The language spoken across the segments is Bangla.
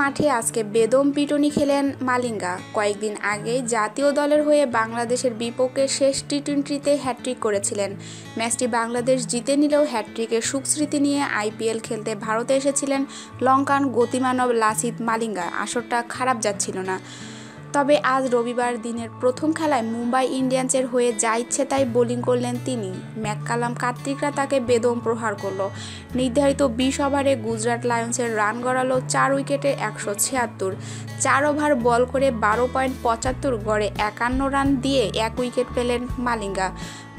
মাঠে আজকে বেদম পিটনি খেলেন মালিঙ্গা। কয়েকদিন আগে জাতীয় দলের হয়ে বাংলাদেশের বিপক্ষে শেষ টি টোয়েন্টিতে হ্যাট্রিক করেছিলেন। ম্যাচটি বাংলাদেশ জিতে নিলেও হ্যাট্রিকের সুখস্মৃতি নিয়ে আইপিএল খেলতে ভারতে এসেছিলেন লঙ্কান গতিমানব লাসিত মালিঙ্গা। আসরটা খারাপ যাচ্ছিল না। তবে আজ রবিবার দিনের প্রথম খেলায় মুম্বাই ইন্ডিয়ান্সের হয়ে যা ইচ্ছে তাই বোলিং করলেন তিনি। ম্যাককালাম কার্তিকরা তাকে বেদম প্রহার করল। নির্ধারিত বিশ ওভারে গুজরাট লায়ন্সের রান গড়ালো চার উইকেটে একশো ছিয়াত্তর। চার ওভার বল করে বারো পয়েন্ট পঁচাত্তর গড়ে একান্ন রান দিয়ে এক উইকেট পেলেন মালিঙ্গা।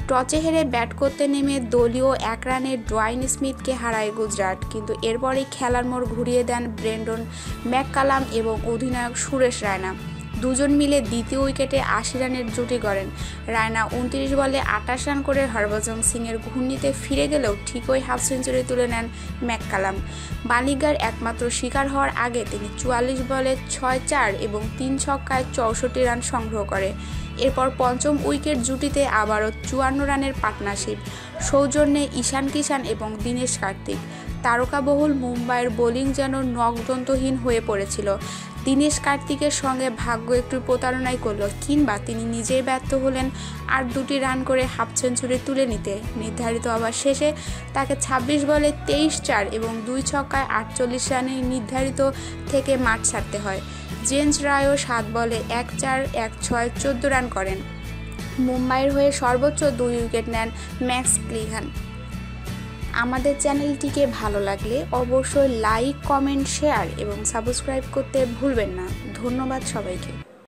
টচে হেরে ব্যাট করতে নেমে দলীয় এক রানে ড্রয়েন স্মিথকে হারায় গুজরাট। কিন্তু এরপরেই খেলার মোড় ঘুরিয়ে দেন ব্রেন্ডন ম্যাককালাম এবং অধিনায়ক সুরেশ রায়না। দুজন মিলে দ্বিতীয় উইকেটে আশি রানের জুটি গড়েন। রায়না উনত্রিশ বলে আটাশ রান করে হরভজন সিংয়ের ঘূর্ণিতে ফিরে গেলেও ঠিকই হাফ সেঞ্চুরি তুলে নেন ম্যাককালাম। বালিগার একমাত্র শিকার হওয়ার আগে তিনি চুয়াল্লিশ বলে ছয় চার এবং তিন ছক্কায় চৌষট্টি রান সংগ্রহ করে। এরপর পঞ্চম উইকেট জুটিতে আবারও চুয়ান্ন রানের পার্টনারশিপ। সৌজন্যে ঈশান কিষান এবং দীনেশ কার্তিক। তারকাবহুল মুম্বাইয়ের বোলিং যেন নখদন্তহীন হয়ে পড়েছিল। দীনেশ কার্তিকের সঙ্গে ভাগ্য একটু প্রতারণাই করল, কিংবা তিনি নিজেই ব্যর্থ হলেন আর দুটি রান করে হাফ সেঞ্চুরি তুলে নিতে। নির্ধারিত আবার শেষে তাকে ২৬ বলে তেইশ চার এবং দুই ছক্কায় আটচল্লিশ রানে নির্ধারিত থেকে মাঠ ছাড়তে হয়। জেমস রায়ও সাত বলে এক চার, এক ছয়, চোদ্দ রান করেন। মুম্বাইয়ের হয়ে সর্বোচ্চ দুই উইকেট নেন ম্যাক্স ক্লিঘান আমাদের চ্যানেলটিকে ভালো লাগলে অবশ্যই লাইক, কমেন্ট, শেয়ার এবং সাবস্ক্রাইব করতে ভুলবেন না। ধন্যবাদ সবাইকে।